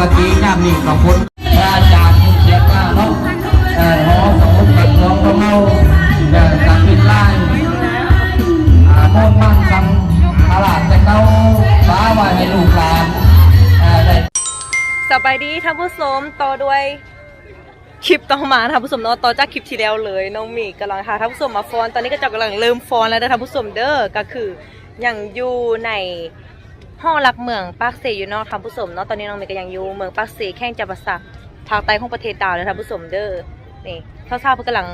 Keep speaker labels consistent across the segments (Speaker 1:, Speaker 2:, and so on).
Speaker 1: กติยามนี้กับคนพระอาจารย์เสียก้าเนาะเออหอของกับหลวงพ่อเมาเดินกับปิดไล่อาโมนมั่งคำอาลาดแต่เก้าฟ้าไว้ให้ลูกหลานอ่อได้
Speaker 2: สบายดีท่านผู้ชมต่อด้วยคลิปต่อมาท่านผู้ชมเนาะต่อจากคลิปที่แล้วเลยน้องมีกำลังหาท่านผู้ชมมาฟอน ตอนนี้ก็จะกำลังเริ่มฟอนแล้วนะท่านผู้ชมเด้อก็คืออยังอยู่ใน ห้องรักเมืองปากเซอยู่เนาะท่านผู้ชมเนาะตอนนี้น้องหมีก็ยังอยู่เมืองปากเซแข่งจับประสักภาคใต้ของประเทศดาวเลยท่านผู้ชมเด้อนี่เท่าๆเพื่อกำลัง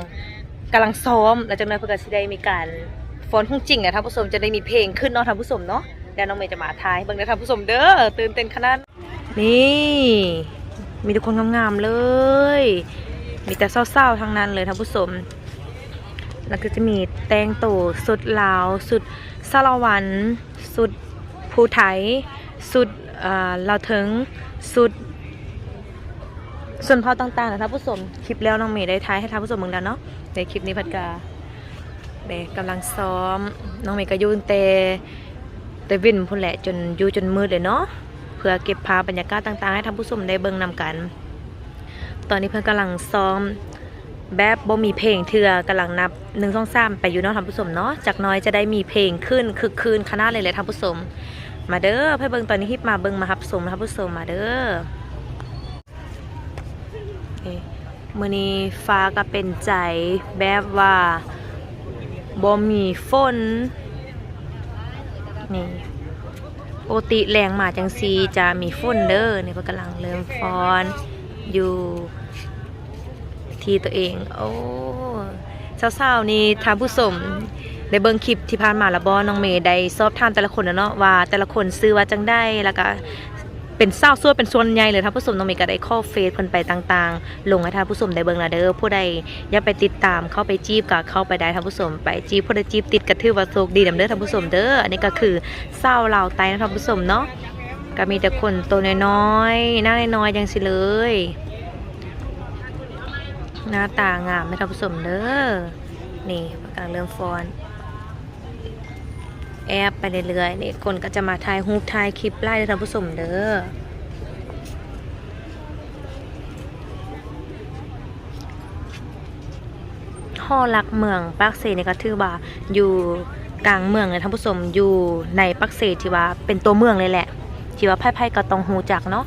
Speaker 2: กำลังซ้อมแล้วจากนั้นเพื่อก็จะได้มีการฟอนของจริงนะท่านผู้ชมจะได้มีเพลงขึ้นเนาะท่านผู้ชมเนาะเดี๋ยวน้องเมย์จะมาทายเบิ่งนะท่านผู้ชมเด้อตื่นเต้นขนาดนี่มีทุกคนงามๆเลย มีแต่เศร้าๆทั้งนั้นเลยท่านผู้ชมแล้วก็จะมีแตงโตสุดลาว สุดสารวัน สุด ภูไทยสุดเอ่อลาวเทิงสุดส่วนเผ่าต่างๆนะท่านผู้ชมคลิปแล้วน้องเมย์ได้ท้ายให้ท่านผู้ชมเมืองดันเนาะในคลิปนี้พัดกาเบกำลังซ้อม น้องเมย์ก็ยุ่ตั้งแต่แต่วินพุ่นแหละจนยู่จนมืดเลยเนาะเพื่อเก็บภาพบรรยากาศต่างๆ ให้ท่านผู้ชมได้เบิ่งนำกัน ตอนนี้เพื่อนกำลังซ้อมแบบบ่มีเพลงเถื่อกำลังนับหนึ่งสองสามไปอยู่นาะท่านผู้ชมเนาะจากน้อยจะได้มีเพลงขึ้นคึกคืนขนาดเลยเลยท่านผู้ชม มาเด้อเพื่อเบิงตอนนี้ฮิปมาเบิงมารับชมท่านผู้ชมมาเด้อเมื้อนี้ฟ้าก็เป็นใจแบบว่าบ่มีฝนนี่ปกติแรงมาจังซีจะมีฝนเด้อนี่ก็กำลังเริ่มฟอนอยู่ที่ตัวเอง โอ้เศร้าๆนี่ทานผู้ชม ได้เบิ่งคลิปที่ผ่านมาแล้วบ่น้องเมย์ได้สอบถามแต่ละคนนะเนาะว่าแต่ละคนซื้อว่าจังได้แล้วก็เป็นเศร้าส่วนเป็นส่วนใหญ่เลยท่านผู้ชมน้องเมย์ก็ได้ข้อเฟซเพิ่นไปต่างๆ ลงให้ท่านผู้ชมได้เบิ่งละเด้อผู้ใดอยากไปติดตามเข้าไปจีบก็เข้าไปได้ท่านผู้ชมไปจีบผู้ใดจีบติดก็ถือว่าโชคดีนำเด้อท่านผู้ชมเด้ออันนี้ก็คือเศร้าเหล่าไตนะท่านผู้ชมเนาะก็มีแต่คนตัวน้อยๆหน้าน้อยๆจังสิเลย หน้าตางามนะท่านผู้ชมเด้อนี่ประกาศเริ่มฟอน แอบไปเรื่อยๆนี่คนก็จะมาถ่ายรูปถ่ายคลิปไล่ท่านผู้ชมเด้อห่อลักเมืองปักเซนี่ก็ถือว่าอยู่กลางเมืองเลยท่านผู้ชมอยู่ในปักเซที่ว่าเป็นตัวเมืองเลยแหละที่ว่าไพ่ๆก็ต้องหูจักเนาะ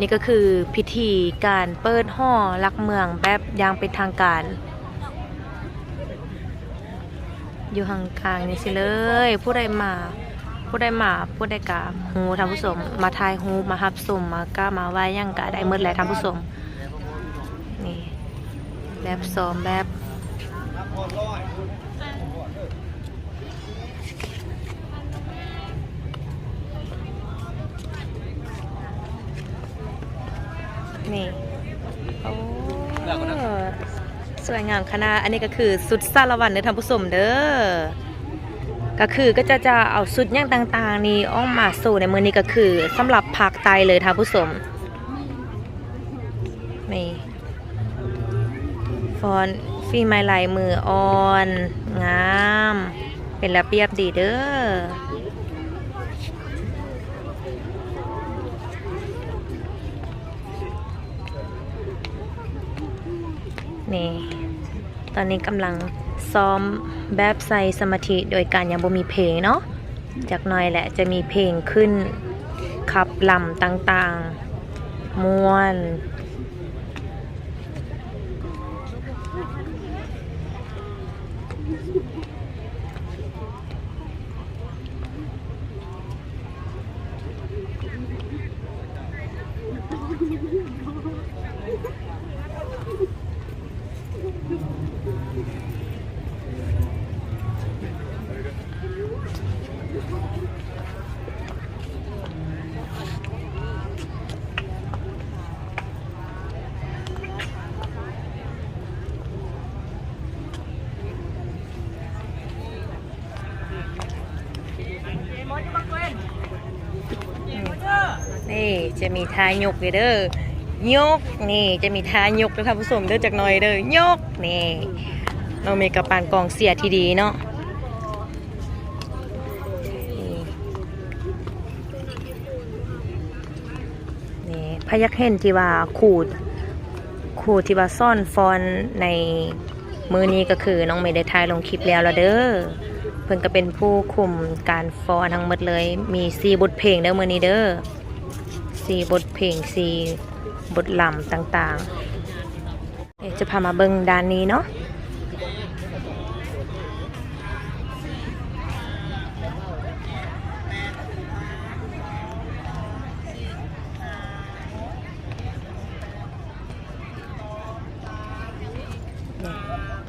Speaker 2: นี่ก็คือพิธีการเปิดห่อลักเมืองแบบอยางเป็นทางการ อยู่ห่างกลางนี่สิเลย ผู้ใดมา ผู้ใดมาผู้ใดกาหูท่านผู้ชมมาทายหูมาฮับสมมาก้ามาไหว้ย่างกะได้มื่อไรท่านผู้ชมนี่แบบซ้อมแบบนี่ โอ้ สวยงามขนาดอันนี้ก็คือสุดสารวันเด้อท่านผู้ชมเด้อก็คือก็จะจะเอาสุดย่างต่างๆ นี่อ้อกมาสู่ในมือนี้ก็คือสำหรับภาคใต้เลยท่านผู้ชมนี่ฟอนฟีไมลายมืออ่อน งาม เป็นระเบียบดีเด้อนี่ อนนี้กำลังซ้อมแบบใส่สมาธิโดยการยังบ่มีเพลงเนาะจากน้อยแหละจะมีเพลงขึ้นขับลำต่างๆ ม้วน นี่ จะมีทายกเด้อยกนี่จะมีทายกนะครับผู้ชมเด้อจากน่อยเด้อยกนี่เรามีกระปานกองเสียที่ดีเนาะนี่พยักเห็นที่ว่าขูดขูดที่ว่าซ่อนฟอนในมือนี้ก็คือน้องเมย์ได้ถ่ายลงคลิปแล้วละเด้อเพิ่นก็เป็นผู้คุมการฟอนทั้งหมดเลย มีสี่บทเพลงเด้อมือนี้เด้อ สีบทเพลงสีบทลำต่างๆ จะพามาเบิ่งด้านนี้เนาะ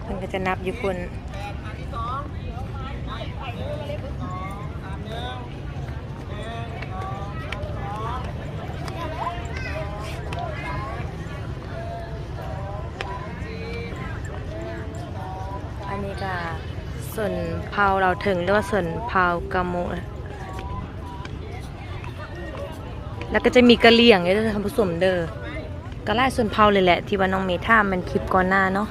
Speaker 2: มันก็จะนับอยู่คุณอันนี้ก็ ส่วนเผาเราถึงเรียกว่าส่วนเผากระมุนะแล้วก็จะมีกระเหลี่ยงเนี่ยจะทำผสมเด้อกระไล่ส่วนเผาเลยแหละ ที่ว่าน้องเมท่ามันคลิปก่อนหน้าเนาะ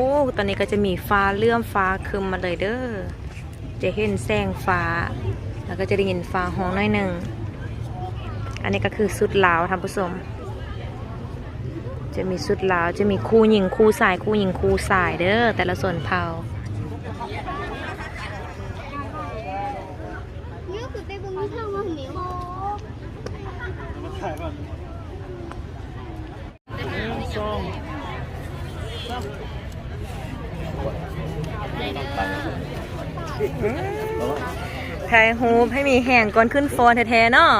Speaker 2: อ้ตอนนี้ก็จะมีฟ้าเลื่อมฟ้าคึมมาเลยเด้อจะเห็นแสงฟ้า แล้วก็จะได้ยินฟ้าห้องหน้อยหนึ่ง อันนี้ก็คือสุดลาวท่านผู้ชมจะมีสุดลาวจะมีคู่หญิงคู่สายคู่หญิงคู่สายเด้อแต่ละส่วนเผ่า ไทยฮูปให้มีแห่งก่อนขึ้นฟอนแท้ๆเนาะ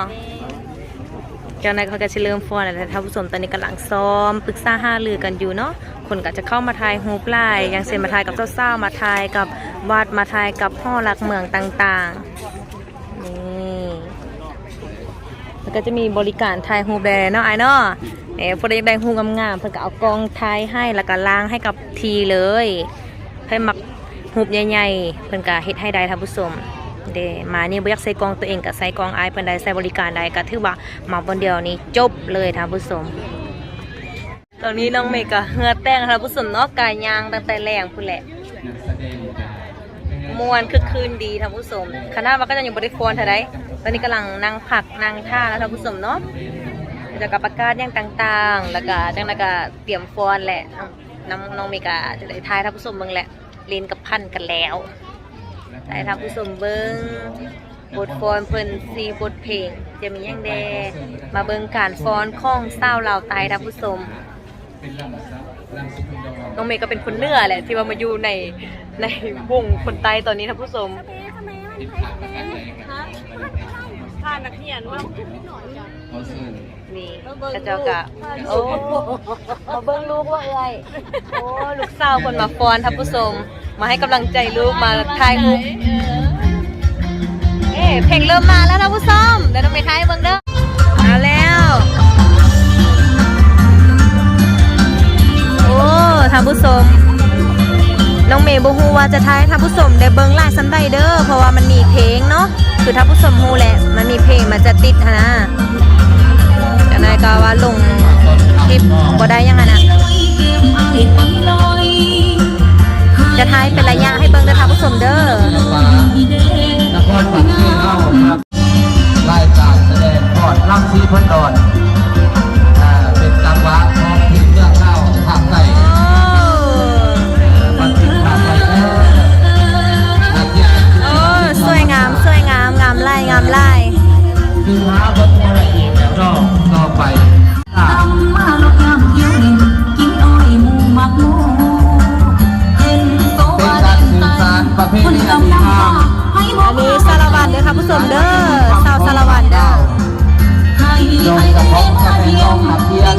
Speaker 2: เจ้านายเขาก็จะเริ่มฟอนแต่ท่านผู้ชมตอนนี้กำลังซ้อมปรึกษาห้ารือกันอยู่เนาะคนก็จะเข้ามาทายฮูปไล่ย่างเช่นมาทายกับเจ้าๆมาทายกับวัดมาทายกับพ่อหลักเมืองต่างๆนี่แล้วก็จะมีบริการทายฮูปแดเนาะไอ้เนาะเอ๋พอได้ได้ฮูปงามๆเพิ่นก็เอากองทายให้แล้วก็ล้างให้กับทีเลยให้มักฮูปใหญ่ๆเพิ่นก็เฮ็ดให้ได้ท่านผู้ชม เดมานี่บ่อยากใส่กองตัวเองก็ใส่กองไอเพิ่นได้ใส่บริการได้ก็ถือว่ามาวันเดียวนี้จบเลยท่านผู้ชมตอนนี้น้องเมย์ก็เหือแต้งท่านผู้ชมเนาะกายยางตั้งแต่แรงพุ่นแหละมวนคือคืนดีท่านผู้ชมคณะว่าก็จะอยู่บริฟอนเท่าไดตอนนี้กำลังนั่งผักนั่งท่าแล้วท่านผู้ชมเนาะแล้วก็ประกาศอย่างต่างๆ แล้วก็จังนั้นก็เตรียมฟอนแหละน้องน้องเมก็จะได้ทายท่านผู้ชมเบิ่งแหละเรียนกับพันกันแล้ว ได้ท่านผู้ชมเบิ้งบทฟอนเพิ่นซีบทเพลง จะมีอย่างแดมาเบิ้งการฟอนข้องเศร้าเหล่าตายท่านผู้ชม
Speaker 1: น้อ
Speaker 2: งเมย์ก็เป็นคนเนื้อแหละ ที่ว่ามาอยู่ในในวงคนใต้ตอนนี้ท่านผู้ชมผ่านนักเรียนว่า
Speaker 1: เขาซื้อ
Speaker 2: นี่กระเจ้ากะโอ้มาเบิ้งลูกว่าเอ้ยโอ้ลูกสาวคนมาฟอนท่านผู้ชมมาให้กำลังใจลูกมาทายลูกเอ๊เพลงเริ่มมาแล้วท่านผู้ชมเดี๋ยวน้องเมย์ทายเบิ้งเด้อมาแล้วโอ้ท่านผู้ชมน้องเมย์บูฮูว่าจะทายท่านผู้ชมได้เบิ้งลายซันไดเด้อเพราะว่ามันมีเพลงเนาะคือท่านผู้ชมฮูแหละมันมีเพลงมันจะติดนะ จากนั้นก็ว่าลงคลิปบ่ได้ยังไงนะจะทายเป็นระยะให้เบิ้งเด้อท่านผู้ชมเด้อ
Speaker 1: ฟ้านครปักชื่อเข้าครับรายการแสดงพอดลำซีพันดอนอ่าเป็นจังหวะของเพลงเรื่องเล่าทางใต้บันทึกภาพไว้แล้วนักเรียน
Speaker 2: โอ้สวยงาม สวยงาม งามไล่งามไล่
Speaker 1: ไปอ่า
Speaker 3: มาลกน้ำเที่ยวเล่นกินอ้อยหมูมักหมูเห็นโต
Speaker 1: เป็น
Speaker 3: ว่า
Speaker 1: การ
Speaker 3: เด่น
Speaker 1: สื่อ
Speaker 3: ตา
Speaker 1: สารประเพ
Speaker 3: คน
Speaker 1: ณีอัน
Speaker 3: กำ
Speaker 1: ดี
Speaker 3: ลัง
Speaker 1: งาม
Speaker 3: ให้บอ
Speaker 2: อั
Speaker 3: ก
Speaker 2: นนี้สารวัตรเด้อท่านผู้ชมเด้อสาวสารวัตรเด้อ
Speaker 3: ให้
Speaker 1: โดย
Speaker 3: ให้
Speaker 1: เฉพาะอ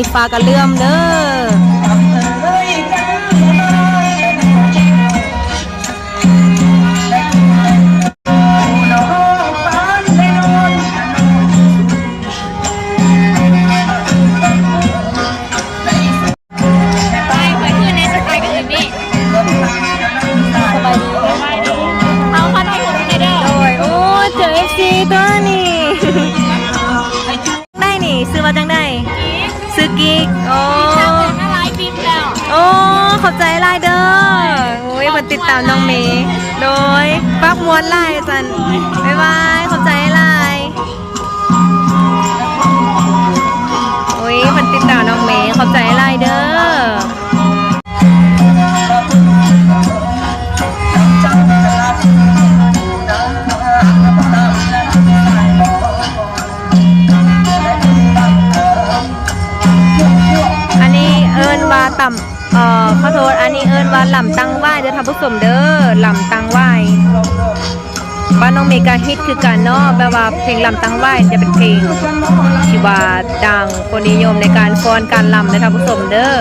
Speaker 1: นี่
Speaker 4: ฟ้าก็เลื่อมเด้อ อบใจไลายเด้อโอ้ยมาติดตามน้องเมย์โดยปักม้วนไลายจันบ๊ายบายขอบใจไลายโอ้ยมันติดตามน้องเมย์ขอบใจไลายเด้อ ค่ะผู้ชมเด้อลำตังไหวบ้านน้องเมกาฮิตคือการเนาะแบบว่าเพลงลำตังไหวจะเป็นเพลงที่ว่าดังคนนิยมในการฟ้อนการลำนะ
Speaker 5: คะ
Speaker 6: ผู้ชมเด้อ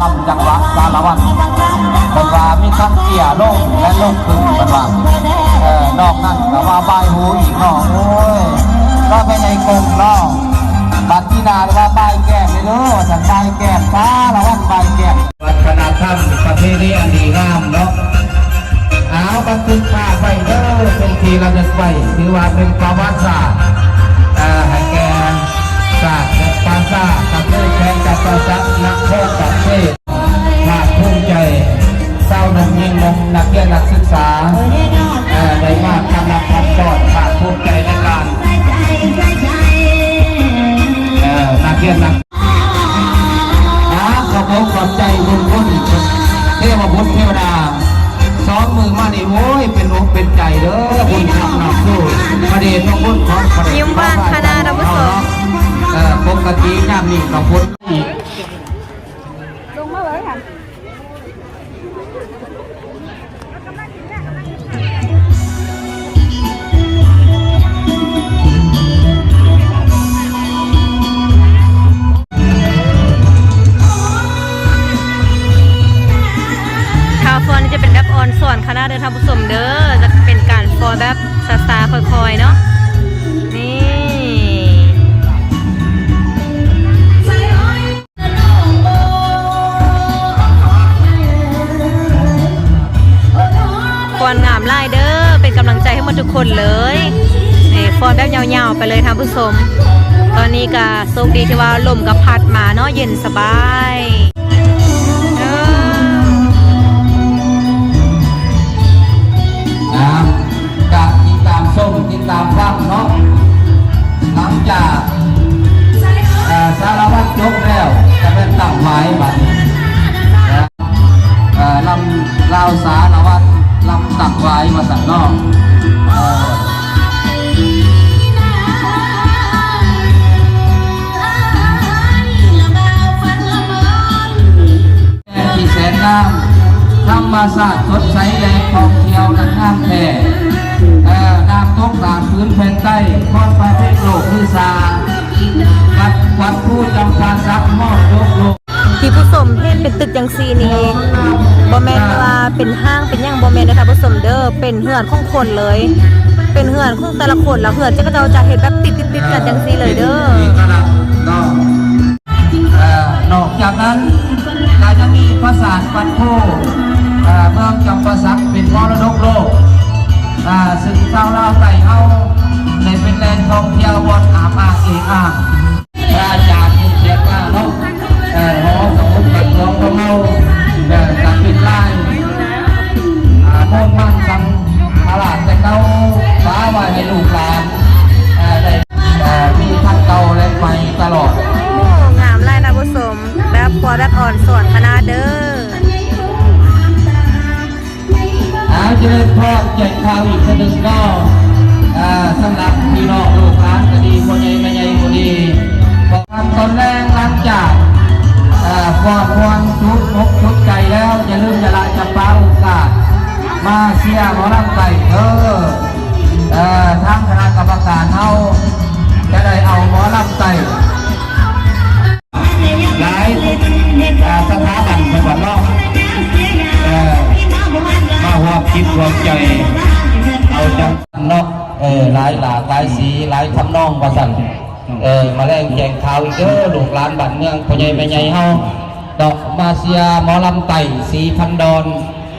Speaker 6: ลำ
Speaker 1: จังหวะสารวัตรเป็นว่ามีทั้งเกี่ยลงและลงขึ้นเป็นว่าเออนอกนั้นแต่ว่าบหูอีกเนาะโอ้ยก็ไม่ในกลุ่มเนาะบัตรที่นาหรือว่าใบแก้มเลยเด้อฉันบแก้มสารวัตรใบแก้มวัฒนธรรมประเพณีอันดีงามเนาะเอาบันทึกภาพไว้เด้อเป็นทีเราจะไปถือว่าเป็นประวัติศาสตร์อ่าให้แก่ศาสตร์และภาษากับเพื่อแทนกับประจักษ์นักโทษ เทศภาคภูมิใจเศร้าหนุ่มยิ่งนมนักเรียนนักศึกษาเอ่อได้มากกำลังพักผ่อนภาคภูมิใจในการเอ่อนักเรียนนักนะขอบคุณขอบใจบุญคุณเทพบุตรเทวดาสองมือมานี่โอ้ยเป็นอกเป็นใจเด้อบุญทำหนักสู้ประเดชพระคุณของพระเดช
Speaker 6: ยิ้มหวานขนาดนะผู้ชม
Speaker 1: เออปกติย่ามนี่กับพุท ธ
Speaker 6: คนเล
Speaker 2: ยนี่ฟอนแบบยาวๆไปเลยท่านผู้ชมตอนนี้ก็โชคดีที่ว่าลมก็พัดมาเนาะเย็นสบาย
Speaker 1: นะกะติดตามส้มติดตามฟังเนาะหลังจากสารวัตรยกแล้วจะเป็นตั้งหมายบัดนี้นะเอ่อลำลาวสารวัตรลำตักไว้มาสั่นเนอก ธรรมศาสตร์สดใสแหล่งท่องเที่ยวนั้นงามแท่น้ำตกตามพื้นแผ่นใต้คอนประเทศโลกลือซาวัดวัดผู้จำปาสักมอดยกโลก
Speaker 2: ที่ผู้ชมเห็นเป็นตึกจังซีนี้บ่แม่นว่าเป็นห้างเป็นหยังบ่แม่นนะคะผู้ชมเด้อเป็นเฮือนของคนเลย เป็นเฮือนของแต่ละคนแล้วเฮือนจะก็จะเห็นแบบติดๆๆกันจังซีเลยเด้อ
Speaker 1: เนอ่อนอกจากนั้นก็จะมีปราสาทปันโพเอ่อเมืองจำปาสักเป็นมรดกโลกอ่าซึ่งชาวลาวไต่เฮาในเป็นแหล่งท่องเที่ยวบนอาบอ้างเอกอ้าง พระอาจารย์ โมนมั่นสังตลาดแต่เก้าฟ้าไว้ให้ลูกหลานเอ่อได้มีทั้งเก่าและใหม่ตลอด
Speaker 2: งามหลายนะผู้ชมแบบพอแบบอ่อนส่วนขนาเด้อ
Speaker 1: อาเจริญพรแจกข่าวอีกสักหนึ่งก็สำหรับพี่น้องลูกหลานก็ดีคนใหญ่ไม่ใหญ่ก็ดีพอกทำตอนแรกหลังจากฟอดควันชุดมกชุดใจแล้วอย่าลืมอย่าละจะปาโอกาส มาเชียร์หมอลำไก่เออเอ่อทางคณะกรรมการเฮาจะได้เอาหมอลำไก่หลายสถาบันจังหวัดนอกเออมาหัวคิดหัวใจเอาจังนาะเออหลายหลากหลายสีหลายทำนองว่าสันเออมาแรงแจงข่าวอีกเด้อลูกหลานบ้านเมืองพ่อใหญ่แม่ใหญ่เฮาดอกมาเซียหมอลำไต่สีพันดอน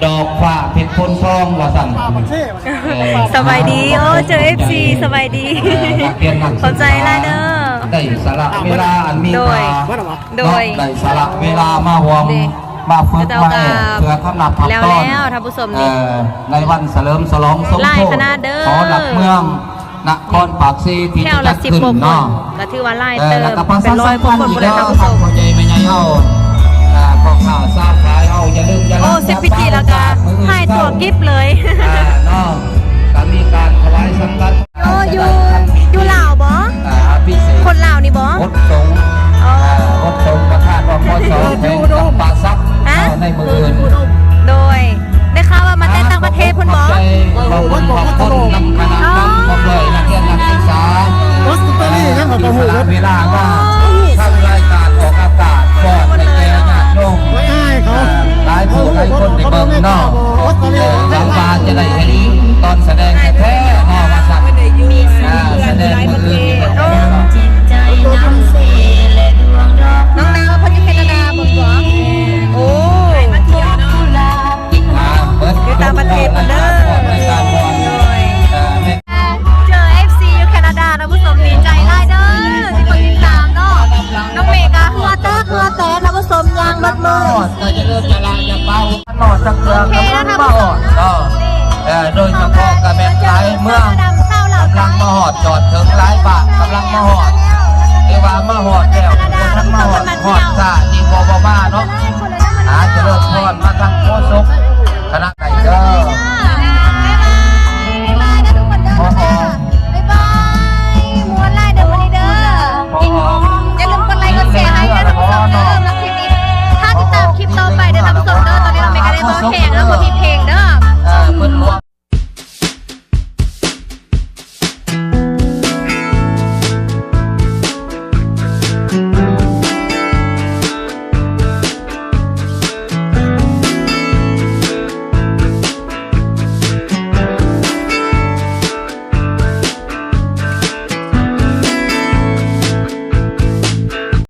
Speaker 1: ดอกฟ้าเพชรพลทองว่าสั่นเออ
Speaker 2: สบายดีโอ้เจอ FC สบายดี
Speaker 1: เออนักเรียนนักศึกษ
Speaker 2: เข้าใจแล้วเด้อ
Speaker 1: ได้สละเวลาอันมี
Speaker 2: โดย
Speaker 1: ค่า
Speaker 2: โดย
Speaker 1: ได้สละเวลามาห่วง
Speaker 2: เด้
Speaker 1: มาฝึก
Speaker 2: เจ้า
Speaker 1: มา
Speaker 2: กับ
Speaker 1: แอบเพื่อคำนับพับ
Speaker 2: แล้ว
Speaker 1: ต้น
Speaker 2: แล้วท่านผู้ชม
Speaker 1: เอ่
Speaker 2: นี่
Speaker 1: อในวันเฉลิมฉลองสม
Speaker 2: ไล่
Speaker 1: โภช
Speaker 2: คณะเด้อ
Speaker 1: ขอหลักเมืองนครปากซีที่
Speaker 2: แถ
Speaker 1: จะ
Speaker 2: ว
Speaker 1: จั
Speaker 2: ละ
Speaker 1: ด
Speaker 2: สิบ
Speaker 1: ขึ้น
Speaker 2: กว่าคน
Speaker 1: เนาะ
Speaker 2: ก็ถือว่าไล่
Speaker 1: เอ่อ
Speaker 2: เติม
Speaker 1: แล้วก็ประ
Speaker 2: เป็
Speaker 1: ชาน
Speaker 2: ร้อย
Speaker 1: สั
Speaker 2: ก
Speaker 1: ม
Speaker 2: ว่า
Speaker 1: พัน
Speaker 2: คน
Speaker 1: ธ์
Speaker 2: หม
Speaker 1: อี
Speaker 2: ด
Speaker 1: ก
Speaker 2: เลยท่านผู้ชม
Speaker 1: แล้วทางหัวใจไม่ใหญ่เฮาอ่าพวกข่าวทราบขายเฮา อย่าลืมอย่า
Speaker 2: โอ้
Speaker 1: ลืม
Speaker 2: เสร็จพิธีแล้วก็ให้ตัวกิฟเลย
Speaker 1: อ่าเนาะก็มีการถวายสังฆทาน
Speaker 2: โอ้อยู่อยู่ลาวบ่
Speaker 1: อ่าพิเศษ
Speaker 2: คนลาวนี่บ่
Speaker 1: อดสงฆ์
Speaker 2: อ๋อ
Speaker 1: อ่าอดสงฆ์ประธานว่าพอสองแห่งจำปาซัก
Speaker 2: ฮะ
Speaker 1: ในมืออื่น
Speaker 2: โดยได้ข่าวว่ามาเต้นต่างประเทศพุ่นบ่
Speaker 1: ขอบคุณา
Speaker 7: ย
Speaker 1: บาทกำลังมาหอด
Speaker 2: เอวามาห
Speaker 1: อด
Speaker 2: แล้วทั้งมา
Speaker 1: หอ
Speaker 2: ดห
Speaker 1: อ
Speaker 2: ดซาดีบอบบ้าเนาะหาเจ
Speaker 1: ริญพรมาทาง
Speaker 2: โคศกค
Speaker 1: ณะไก่เด้อเพลงแล้วก็มีเพลงเด้อ